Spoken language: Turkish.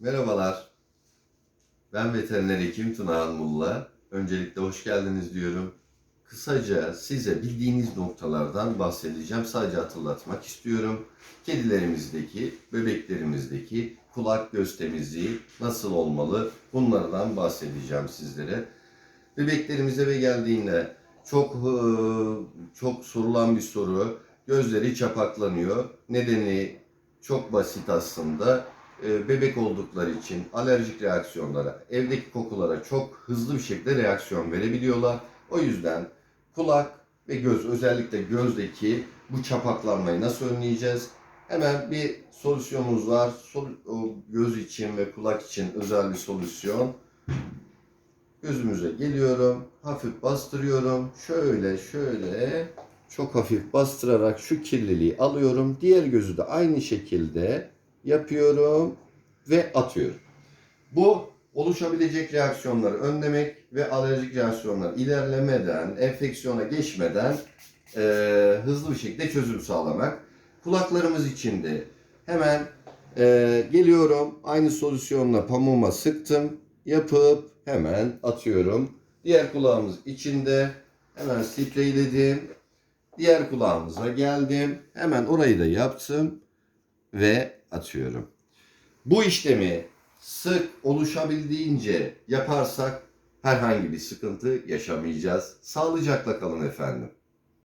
Merhabalar. Ben veteriner hekim Tunağan Mulla. Öncelikle hoş geldiniz diyorum. Kısaca size bildiğiniz noktalardan bahsedeceğim. Sadece hatırlatmak istiyorum. Kedilerimizdeki, bebeklerimizdeki kulak göz temizliği nasıl olmalı? Bunlardan bahsedeceğim sizlere. Bebeklerimiz eve geldiğinde çok hı- çok sorulan bir soru. Gözleri çapaklanıyor. Nedeni çok basit aslında. Ee, Bebek oldukları için alerjik reaksiyonlara, evdeki kokulara çok hızlı bir şekilde reaksiyon verebiliyorlar. O yüzden kulak ve göz, özellikle gözdeki bu çapaklanmayı nasıl önleyeceğiz? Hemen bir solüsyonumuz var. O göz için ve kulak için özel bir solüsyon. Gözümüze geliyorum. Hafif bastırıyorum. Şöyle şöyle çok hafif bastırarak şu kirliliği alıyorum. Diğer gözü de aynı şekilde yapıyorum ve atıyorum. Bu oluşabilecek reaksiyonları önlemek ve alerjik reaksiyonlar ilerlemeden, enfeksiyona geçmeden eee, hızlı bir şekilde çözüm sağlamak. Kulaklarımız için de hemen eee, geliyorum. Aynı solüsyonla pamuğuma sıktım. Yapıp hemen atıyorum. Diğer kulağımız içinde hemen spreyledim. Diğer kulağımıza geldim. Hemen orayı da yaptım ve atıyorum. Bu işlemi sık oluşabildiğince yaparsak herhangi bir sıkıntı yaşamayacağız. Sağlıcakla kalın efendim.